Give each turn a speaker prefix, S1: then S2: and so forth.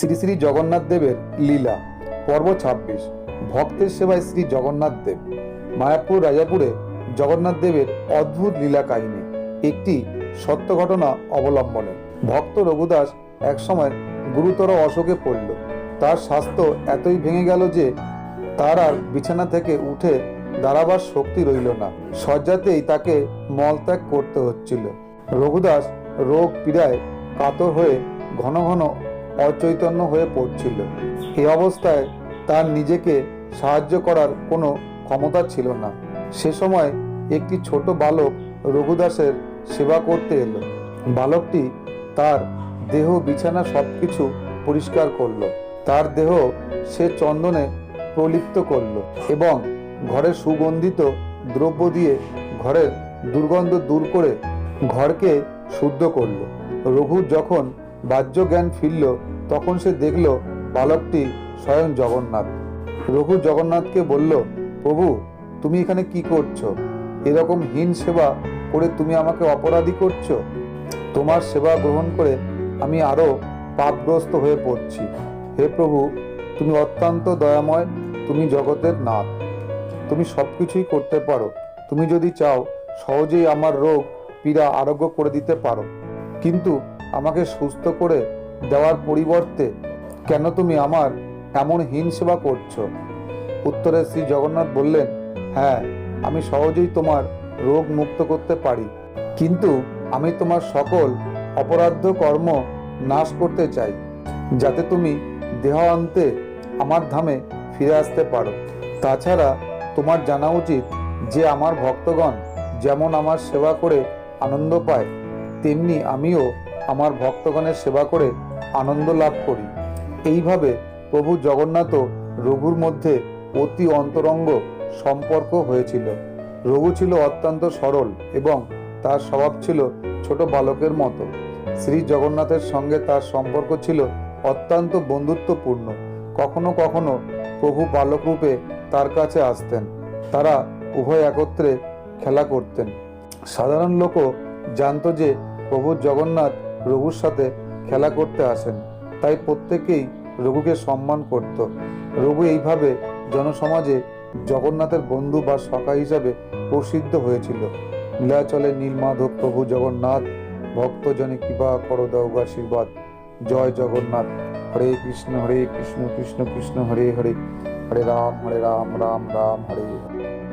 S1: শ্রী শ্রী জগন্নাথ দেবের লীলা পর্ব ছাব্বিশ ভক্তের সেবায় শ্রী জগন্নাথ দেব মায়াপুর রাজাপুরে জগন্নাথ দেবের অদ্ভুত লীলা কাহিনী একটি সত্য ঘটনা অবলম্বনে ভক্ত রঘুদাস একসময় গুরুতর অসুখে পড়ল তার স্বাস্থ্য এতই ভেঙে গেল যে তার আর বিছানা থেকে উঠে দাঁড়াবার শক্তি রইল না শয্যাতেই তাকে মলত্যাগ করতে হচ্ছিল রঘুদাস রোগ পীড়ায় কাতর হয়ে ঘন ঘন অচৈতন্য হয়ে পড়ছিল এই অবস্থায় তার নিজেকে সাহায্য করার কোনো ক্ষমতা ছিল না সে সময় একটি ছোট বালক রঘুদাসের সেবা করতে এলো বালকটি তার দেহ বিছানা সব কিছু পরিষ্কার করল তার দেহ সে চন্দনে প্রলিপ্ত করল এবং ঘরের সুগন্ধিত দ্রব্য দিয়ে ঘরের দুর্গন্ধ দূর করে ঘরকে শুদ্ধ করল রঘু যখন বাহ্য জ্ঞান ফিরল তখন সে দেখল বালকটি স্বয়ং জগন্নাথ রঘু জগন্নাথকে বলল প্রভু তুমি এখানে কি করছো এরকম হীন সেবা করে তুমি আমাকে অপরাধী করছো তোমার সেবা গ্রহণ করে আমি আরও পাপগ্রস্ত হয়ে পড়ছি হে প্রভু তুমি অত্যন্ত দয়াময় তুমি জগতের নাথ তুমি সব কিছুই করতে পারো তুমি যদি চাও সহজেই আমার রোগ পীড়া আরোগ্য করে দিতে পারো কিন্তু আমাকে সুস্থ করে দেওয়ার পরিবর্তে কেন তুমি আমার এমন হীন সেবা করছো উত্তরে শ্রী জগন্নাথ বললেন হ্যাঁ আমি সহজেই তোমার রোগ মুক্ত করতে পারি কিন্তু আমি তোমার সকল অপরাধ কর্ম নাশ করতে চাই যাতে তুমি দেহ অন্তে আমার ধামে ফিরে আসতে পারো তাছাড়া তোমার জানা উচিত যে আমার ভক্তগণ যেমন আমার সেবা করে আনন্দ পায় তেমনি আমিও আমার ভক্তগণের সেবা করে আনন্দ লাভ করি এইভাবে প্রভু জগন্নাথও রঘুর মধ্যে অতি অন্তরঙ্গ সম্পর্ক হয়েছিল রঘু ছিল অত্যন্ত সরল এবং তার স্বভাব ছিল ছোট বালকের মতো শ্রী জগন্নাথের সঙ্গে তার সম্পর্ক ছিল অত্যন্ত বন্ধুত্বপূর্ণ কখনো কখনো প্রভু বালক রূপে তার কাছে আসতেন তারা উভয় একত্রে খেলা করতেন সাধারণ লোকও জানত যে প্রভু জগন্নাথ রঘুর সাথে খেলা করতে আসেন তাই প্রত্যেকেই রঘুকে সম্মান করত রঘু এইভাবে জনসমাজে জগন্নাথের বন্ধু বা সখা হিসাবে প্রসিদ্ধ হয়েছিল নীলাচলে নীলমাধব প্রভু জগন্নাথ ভক্তজনে কৃপা করো দেওয়া আশীর্বাদ জয় জগন্নাথ হরে কৃষ্ণ হরে কৃষ্ণ কৃষ্ণ কৃষ্ণ হরে হরে হরে রাম হরে রাম রাম রাম হরে হরে